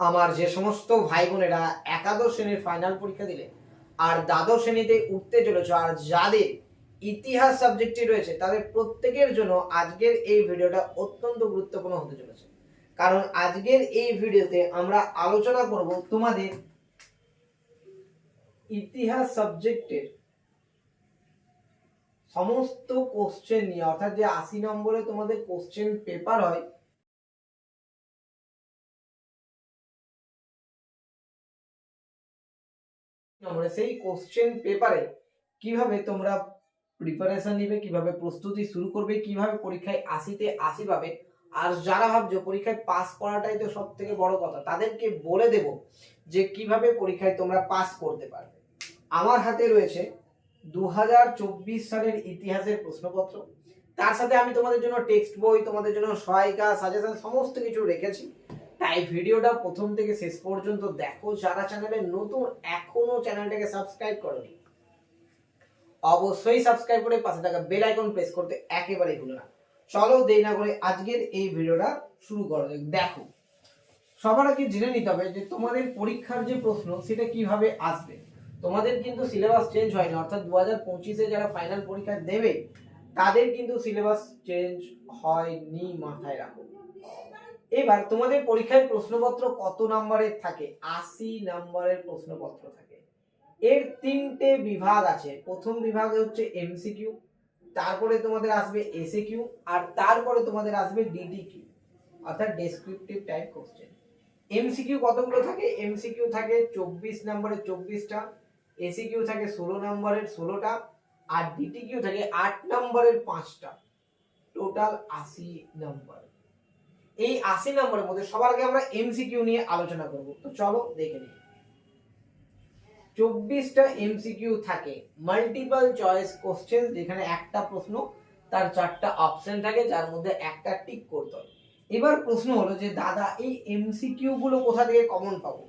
আমার যে সমস্ত ভাই বোনেরা একাদশ শ্রেণির ফাইনাল পরীক্ষা দিলে আর দ্বাদশ শ্রেণীতে উঠতে চলেছ আর যাদের ইতিহাস সাবজেক্টটি রয়েছে, তাদের প্রত্যেকের জন্য আজকের এই ভিডিওটা অত্যন্ত গুরুত্বপূর্ণ হতে চলেছে। কারণ আজকের এই ভিডিওতে আমরা আলোচনা করব তোমাদের ইতিহাস সাবজেক্টের সমস্ত কোশ্চেন নিয়ে, অর্থাৎ যে আশি নম্বরে তোমাদের কোশ্চেন পেপার হয় নম্বরে সেই কোশ্চেন পেপারে কীভাবে তোমরা প্রিপারেশন নিবে, কীভাবে প্রস্তুতি শুরু করবে, কীভাবে পরীক্ষায় আশিতে আশি পাবে, আর যারা ভাবছ পরীক্ষায় পাস করাটাই তো সব থেকে বড় কথা, তাদেরকে বলে দেব যে কীভাবে পরীক্ষায় তোমরা পাস করতে পারবে। আমার হাতে রয়েছে দু হাজার চব্বিশ সালের ইতিহাসের প্রশ্নপত্র, তার সাথে আমি তোমাদের জন্য টেক্সট বই, তোমাদের জন্য সহায়িকা সাজেশন সমস্ত কিছু রেখেছি। তাই ভিডিওটা প্রথম থেকে শেষ পর্যন্ত দেখো। যারা চ্যানেলে নতুন, এখনও চ্যানেলটাকে সাবস্ক্রাইব করনি, অবশ্যই সাবস্ক্রাইব করে পাশে থাকা বেল আইকন প্রেস করতে একেবারেই ভুলো না। চলো দেরি না করে আজকের এই ভিডিওটা শুরু করা। দেখো, সবার আগে জেনে নিতে হবে যে তোমাদের পরীক্ষার যে প্রশ্ন, সেটা কীভাবে আসবে? তোমাদের কিন্তু সিলেবাস চেঞ্জ হয়নি, অর্থাৎ দু হাজার পঁচিশে যারা ফাইনাল পরীক্ষা দেবে, তাদের কিন্তু সিলেবাস চেঞ্জ হয়নি মাথায় রাখো। এবার তোমাদের পরীক্ষায় প্রশ্নপত্র কত নাম্বারের থাকে? আশি নাম্বারের প্রশ্নপত্র থাকে। এর তিনটে বিভাগ আছে। প্রথম বিভাগ হচ্ছে এমসিকিউ তারপরে তোমাদের আসবে এসএ কিউ আর তারপরে তোমাদের আসবে ডিডি কিউ অর্থাৎ ডেসক্রিপটিভ টাইপ কোশ্চেন এমসিকিউ কতগুলো থাকে? এমসিকিউ থাকে চব্বিশ নম্বরের চব্বিশটা এসি কিউ থাকে ষোলো নম্বরের ষোলোটা, আর ডিটি কিউ থাকে আট নম্বরের পাঁচটা। টোটাল আশি নম্বর। এই আশি নম্বরের মধ্যে সবার আগে আমরা এমসিকিউ নিয়ে আলোচনা করব। তো চলো দেখে নিই। চব্বিশটা এমসিকিউ থাকে। মাল্টিপল চয়েস কোশ্চেন যেখানে একটা প্রশ্ন, তার চারটা অপশন থাকে, যার মধ্যে একটা টিক করতে হবে। এবার প্রশ্ন হলো যে, দাদা, এই এমসিকিউ গুলো কোথা থেকে কমন পাবো?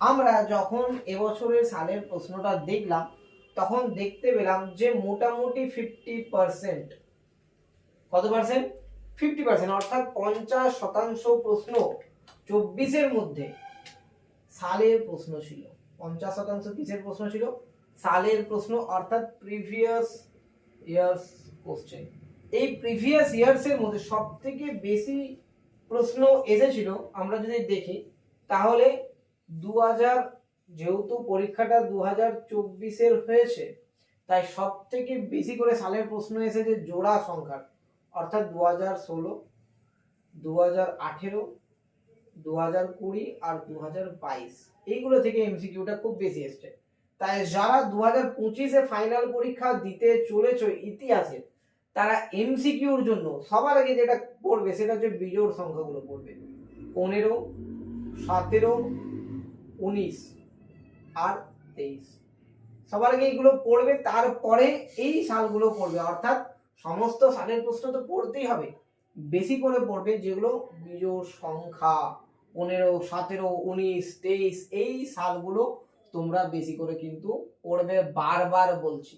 আমরা যখন এবছরের সালের প্রশ্নটা দেখলাম, তখন দেখতে পেলাম যে, মোটামুটি ফিফটি পার্সেন্ট কত পার্সেন্ট ফিফটি পার্সেন্ট অর্থাৎ পঞ্চাশ শতাংশ প্রশ্ন চব্বিশের মধ্যে সালের প্রশ্ন ছিল। পঞ্চাশ শতাংশ কিসের প্রশ্ন ছিল? সালের প্রশ্ন, অর্থাৎ প্রিভিয়াস ইয়ার্স কোশ্চেন এই প্রিভিয়াস ইয়ার্সের মধ্যে সব থেকে বেশি প্রশ্ন এসেছিল, আমরা যদি দেখি, তাহলে দু হাজার যেহেতু পরীক্ষাটা দু হাজার চব্বিশের হয়েছে, তাই সব থেকে বেশি করে সালের প্রশ্ন এসেছে জোড়া সংখ্যার। অর্থাৎ দু হাজার ষোলো দু হাজার আঠেরো দু হাজার কুড়ি আর দু হাজার বাইশ। এইগুলো থেকে এমসিকিউটা খুব বেশি এসছে। তাই যারা দু হাজার পঁচিশে ফাইনাল পরীক্ষা দিতে চলেছ ইতিহাসে, তারা এমসিকিউর জন্য সবার আগে যেটা পড়বে সেটা হচ্ছে বিজোড় সংখ্যাগুলো পড়বে। পনেরো, সতেরো, উনিশ আর তেইশ। সবার আগে এইগুলো পড়বে, তারপরে এই সালগুলো পড়বে। অর্থাৎ সমস্ত সালের প্রশ্ন তো পড়তেই হবে। বেশি করে পড়বে যেগুলো বিজোড় সংখ্যা, পনেরো, সতেরো, উনিশ, তেইশ, এই সালগুলো তোমরা বেশি করে কিন্তু পড়বে বারবার বলছি।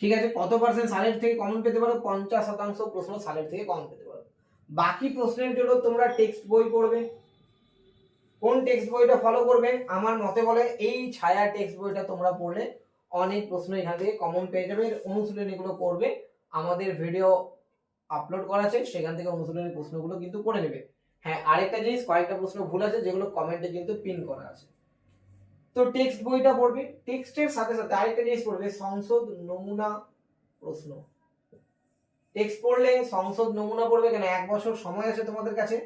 ঠিক আছে, কত পার্সেন্ট সালের থেকে কমন পেতে পারো? পঞ্চাশ শতাংশ প্রশ্ন সালের থেকে কমন পেতে পারো। বাকি প্রশ্নের জন্য তোমরা টেক্সট বই পড়বে। কোন টেক্সট বইটা ফলো করবে? আমার মতে বলে এই ছায়া টেক্সট বইটা তোমরা পড়লে অনেক প্রশ্ন এখান থেকে কমন পেয়ে যাবে। অনুশীলনীগুলো করবে। আমাদের ভিডিও আপলোড করা আছে, সেখান থেকে অনুশীলনী প্রশ্নগুলো কিন্তু করে নেবে। হ্যাঁ আরেকটা জিনিস, কয়েকটা প্রশ্ন ভুল আছে, যেগুলো কমেন্টে কিন্তু পিন করা আছে। তো টেক্সট বইটা পড়বে। টেক্সটের সাথে সাথে আরেকটা জিনিস পড়বে, সংসদ নমুনা প্রশ্ন। টেক্সট পড়লে সংসদ নমুনা পড়বে কেন? এক বছর সময় আছে তোমাদের কাছে।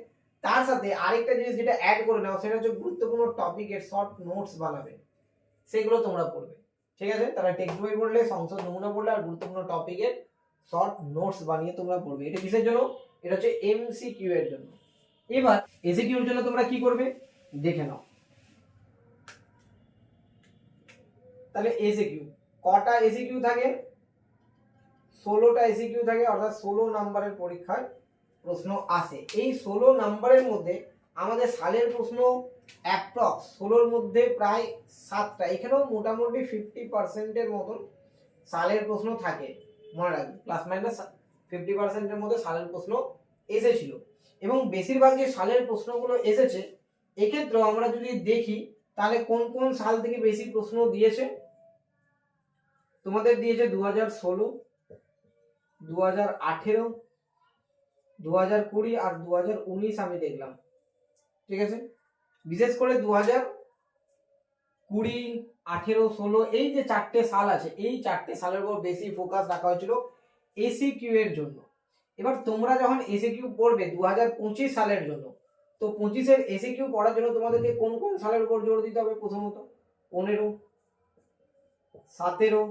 তার সাথে আরেকটা জিনিস যেটা অ্যাড করে নাও, সেটা হচ্ছে গুরুত্বপূর্ণ টপিকের শর্ট নোটস বানাবে। সেগুলো তোমরা পড়বে। ঠিক আছে? তারা টেক্সট বই পড়লে, সংসদ নমুনা পড়লে আর গুরুত্বপূর্ণ টপিকের শর্ট নোটস বানিয়ে তোমরা পড়বে। এটা কিসের জন্য? এটা হচ্ছে এমসিকিউ এর জন্য। এবার এসিকিউ এর জন্য তোমরা কি করবে? দেখে নাও। তাহলে এসিকিউ কটা এসিকিউ থাকে? ষোলোটা এসিকিউ থাকে, অর্থাৎ ষোলো নাম্বারের পরীক্ষায় প্রশ্ন আসে। এই ষোলো নাম্বারের মধ্যে আমাদের সালের প্রশ্ন অ্যাপ্রক্স ষোলোর মধ্যে প্রায় সাতটা। এখানেও মোটামুটি ফিফটি পার্সেন্টের মতন সালের প্রশ্ন থাকে, মনে রাখবে। প্লাস মাইনাস ফিফটি পার্সেন্টের মধ্যে সালের প্রশ্ন এসেছিল। এবং বেশিরভাগ যে সালের প্রশ্নগুলো এসেছে এক্ষেত্রে আমরা যদি দেখি, তাহলে কোন কোন সাল থেকে বেশি প্রশ্ন দিয়েছে? তোমাদের দিয়েছে দু হাজার ষোলো দু হাজার আঠেরো দু হাজার কুড়ি আর দু হাজার উনিশ আমি দেখলাম। ঠিক আছে? বিশেষ করে দু হাজার কুড়ি, আঠেরো, ষোলো, এই যে চারটে সাল আছে, এই চারটে সালের উপর বেশি ফোকাস রাখা হয়েছিল এসি কিউ এর জন্য। এবার তোমরা যখন এসি কিউ পড়বে দু হাজার পঁচিশ সালের জন্য, তো পঁচিশের এসি কিউ পড়ার জন্য তোমাদেরকে কোন কোন সালের উপর জোর দিতে হবে প্রথমত? পনেরো, সতেরো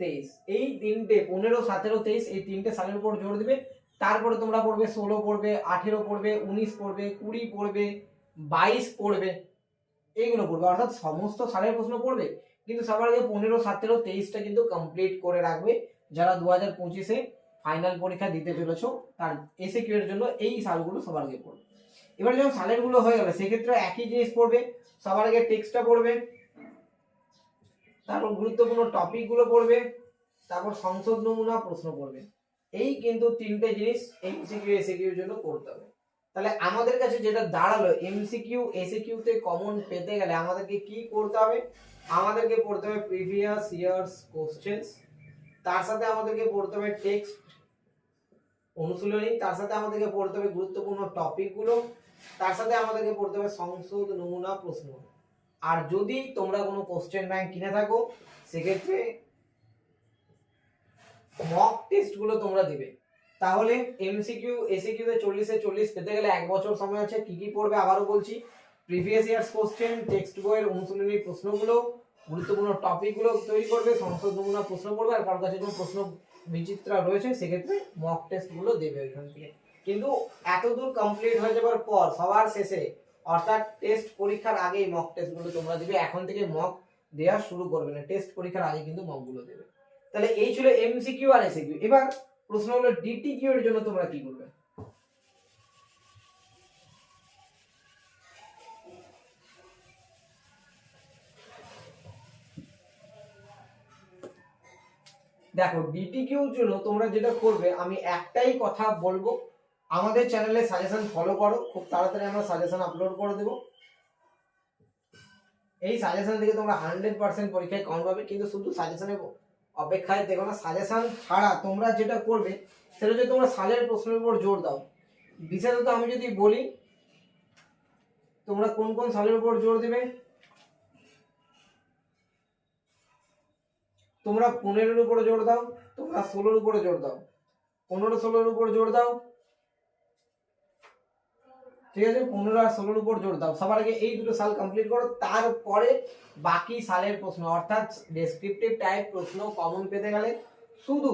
তেইশ। এই তিনটে, পনেরো, সতেরো, তেইশ, এই তিনটে সালের উপর জোর দেবে। তারপরে তোমরা পড়বে ষোলো, পড়বে আঠেরো, পড়বে উনিশ, পড়বে কুড়ি, পড়বে বাইশ, পড়বে এইগুলো পড়বে। অর্থাৎ সমস্ত সালের প্রশ্ন পড়বে, কিন্তু সবার আগে পনেরো, সতেরো, তেইশটা কিন্তু কমপ্লিট করে রাখবে যারা দু হাজার পঁচিশে ফাইনাল পরীক্ষা দিতে চলেছো তার এসে কিউ এর জন্য এই সালগুলো সবার আগে পড়বে। এবার যখন সালেরগুলো হয়ে গেলে, সেক্ষেত্রে একই জিনিস পড়বে, সবার আগে টেক্সটটা পড়বে তারপর গুরুত্বপূর্ণ টপিকগুলো পড়বে, তারপর সংসদ নমুনা প্রশ্ন পড়বে। এই কিন্তু তিনটে জিনিস এমসিকিউ এসিকিউ জন্য করতে হবে। তাহলে আমাদের কাছে যেটা দাঁড়াল এমসিকিউ এসিকিউ তে কমন পেতে গেলে আমাদেরকে কি করতে হবে? আমাদেরকে পড়তে হবে প্রিভিয়াস ইয়ার্স কোশ্চেন্স তার সাথে আমাদেরকে পড়তে হবে টেক্সট অনুশীলনী। তার সাথে আমাদেরকে পড়তে হবে গুরুত্বপূর্ণ টপিকগুলো তার সাথে আমাদেরকে পড়তে হবে সংসদ নমুনা প্রশ্ন। আর যদি তোমরা কোনো কোশ্চেন ব্যাংক কিনে থাকো, সেক্ষেত্রে মক টেস্টগুলো তোমরা দিবে। তাহলে এমসিকিউ এসিকিউ তে চল্লিশে চল্লিশ পেতে গেলে এক বছর সময় আছে। কি কি পড়বে আবারও বলছি। প্রিভিয়াস ইয়ার্স কোশ্চেন টেক্সট বইয়ের অনুশীলনী প্রশ্নগুলো, গুরুত্বপূর্ণ টপিকগুলো তৈরি করবে, সংসদ নমুনা প্রশ্ন পড়বে আর কারোর কাছে কোনো প্রশ্ন বিচিত্রা রয়েছে, সেক্ষেত্রে মক টেস্টগুলো দেবে ওইখান থেকে। কিন্তু এতদূর কমপ্লিট হয়ে যাবার পর, সবার শেষে অর্থাৎ টেস্ট পরীক্ষার আগেই মক টেস্টগুলো তোমরা দিবে। এখন থেকে মক দেওয়া শুরু করবে না। টেস্ট পরীক্ষার আগে কিন্তু মকগুলো দেবে। তাহলে এই ছিল এমসিকিউ আর এসিকিউ এবার প্রশ্ন হলো ডিটিকিউ এর জন্য তোমরা কি করবে? দেখো ডিটিকিউর জন্য তোমরা যেটা করবে, আমি একটাই কথা বলব। আমাদের চ্যানেলে সাজেশন ফলো করো, খুব তাড়াতাড়ি আমরা সাজেশন আপলোড করে দেবো। এই সাজেশন থেকে তোমরা হান্ড্রেড পার্সেন্ট পরীক্ষায় কম পাবে, কিন্তু শুধু সাজেশনের অপেক্ষায় দেখো না সাজেশন ছাড়া তোমরা যেটা করবে, সেটা হচ্ছে তোমরা সালের প্রশ্নের উপর জোর দাও। বিশেষত আমি যদি বলি, তোমরা কোন কোন সালের উপর জোর দেবে? তোমরা পনেরোর উপরে জোর দাও, তোমরা ষোলোর উপরে জোর দাও। পনেরো ষোলোর উপর জোর দাও ঠিক আছে? পনেরো আর ষোলোর উপর জোর দাও। সবার আগে এই দুটো সাল কমপ্লিট করো, তারপরে বাকি সালের প্রশ্ন, অর্থাৎ ডেসক্রিপটিভ টাইপ প্রশ্ন কমন পেতে গেলে শুধু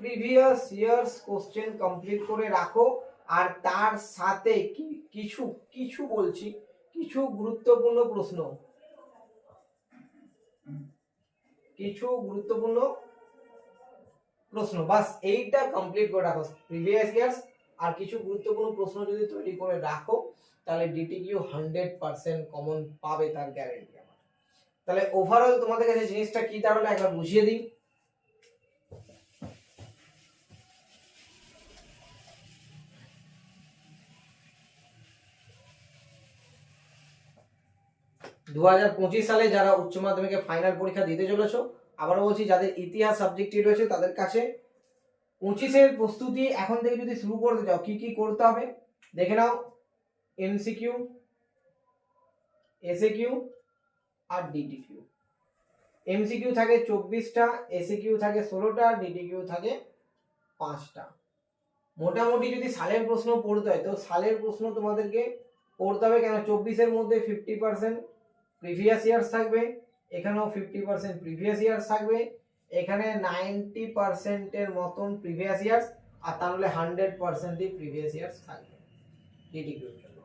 প্রিভিয়াস ইয়ার্স কোশ্চেন কমপ্লিট করে রাখো, আর তার সাথে কিছু কিছু বলছি, কিছু গুরুত্বপূর্ণ প্রশ্ন। কিছু গুরুত্বপূর্ণ প্রশ্ন, বাস এইটা কমপ্লিট করে রাখো। প্রিভিয়াস ইয়ার্স আর কিছু গুরুত্বপূর্ণ প্রশ্ন যদি তৈরি করে রাখো, তাহলে ডিটিকিউ হান্ড্রেড পার্সেন্ট কমন পাবে তার গ্যারেন্টি আমার। তাহলে ওভারঅল তোমাদের কাছে জিনিসটা কি দাঁড়াল একবার বুঝিয়ে দিই। দু হাজার পঁচিশ সালে যারা উচ্চ মাধ্যমিকে ফাইনাল পরীক্ষা দিতে চলেছো, আবারও বলছি, যাদের ইতিহাস সাবজেক্টটি রয়েছে তাদের কাছে পঁচিশের প্রস্তুতি এখন থেকে যদি শুরু করতে চাও, কি কি করতে হবে? দেখে নাও। এমসিকিউ এসএকিউ আর ডিটিকিউ এমসিকিউ থাকে চব্বিশটা এসিকিউ থাকে ষোলোটা ডিটিকিউ থাকে পাঁচটা। মোটামুটি যদি সালের প্রশ্ন পড়তে হয়, তো সালের প্রশ্ন তোমাদেরকে পড়তে হবে কেন? চব্বিশের মধ্যে ফিফটি পার্সেন্ট প্রিভিয়াস ইয়ার্স থাকবে, এখানেও ফিফটি পার্সেন্ট প্রিভিয়াস ইয়ার্স থাকবে। এখানে নাইনটি পার্সেন্টের মতন প্রিভিয়াস ইয়ার্স আর তাহলে হান্ড্রেড পার্সেন্টই প্রিভিয়াস ইয়ার্স থাকবে। জন্য।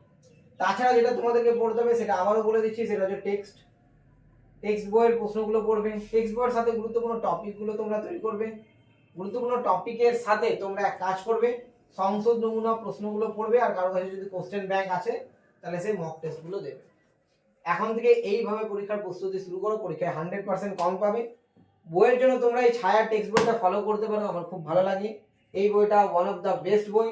তাছাড়া যেটা তোমাদেরকে পড়তে হবে সেটা আবারও বলে দিচ্ছি, সেটা হচ্ছে টেক্সট টেক্সট বইয়ের প্রশ্নগুলো পড়বে। টেক্সট বইয়ের সাথে গুরুত্বপূর্ণ টপিকগুলো তোমরা তৈরি করবে। গুরুত্বপূর্ণ টপিকের সাথে তোমরা এক কাজ করবে সংসদ নমুনা প্রশ্নগুলো পড়বে আর কারও কাছে যদি কোশ্চেন ব্যাংক আছে, তাহলে সেই মক টেস্টগুলো দেবে। এখন থেকে এইভাবে পরীক্ষার প্রস্তুতি শুরু করো, পরীক্ষায় হান্ড্রেড পার্সেন্ট কম পাবে। বইয়ের জন্য তোমরা এই ছায়া টেক্সট বইটা ফলো করতে পারো, আমার খুব ভালো লাগে। এই বইটা ওয়ান অফ দ্য বেস্ট বই।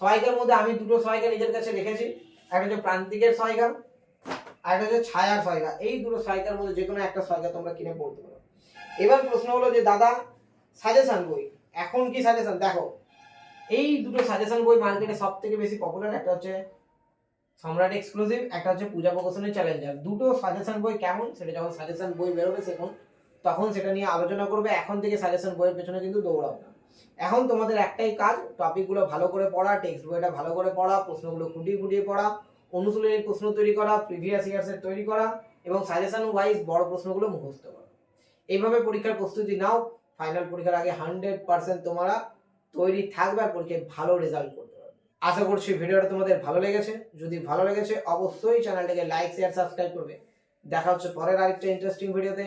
সহায়িকার মধ্যে আমি দুটো সহায়িকা নিজের কাছে রেখেছি একটা হচ্ছে প্রান্তিকের সহায়িকা, আর একটা হচ্ছে ছায়ার সহায়িকা। এই দুটো সহায়িকার মধ্যে যে কোনো একটা সহায়িকা তোমরা কিনে পড়তে পারো। এবার প্রশ্ন হলো যে, দাদা সাজেশন বই, এখন কি সাজেশন দেখো, এই দুটো সাজেশন বই মার্কেটে সব থেকে বেশি পপুলার একটা হচ্ছে সম্রাট এক্সক্লুসিভ একটা হচ্ছে পূজা প্রকাশনের চ্যালেঞ্জার দুটো সাজেশন বই কেমন? সেটা যখন সাজেশন বই বেরোবে সেখন তখন সেটা নিয়ে আলোচনা করবে, এখন থেকে সাজেশন বইয়ের পেছনে কিন্তু দৌড়াও না। এখন তোমাদের একটাই কাজ টপিকগুলো ভালো করে পড়া টেক্সট বইটা ভালো করে পড়া, প্রশ্নগুলো খুঁটিয়ে খুঁটিয়ে পড়া, অনুশীলনের প্রশ্ন তৈরি করা প্রিভিয়াস ইয়ার্সের তৈরি করা এবং সাজেশন ওয়াইজ বড় প্রশ্নগুলো মুখস্থ করা। এইভাবে পরীক্ষার প্রস্তুতি নাও ফাইনাল পরীক্ষার আগে হান্ড্রেড পার্সেন্ট তোমরা তৈরি থাকবে আর পরীক্ষায় ভালো রেজাল্ট করতে পারবে। আশা করছি ভিডিওটা তোমাদের ভালো লেগেছে। যদি ভালো লেগেছে, অবশ্যই চ্যানেলটাকে লাইক শেয়ার সাবস্ক্রাইব করবে। দেখা হচ্ছে পরের আরেকটা ইন্টারেস্টিং ভিডিওতে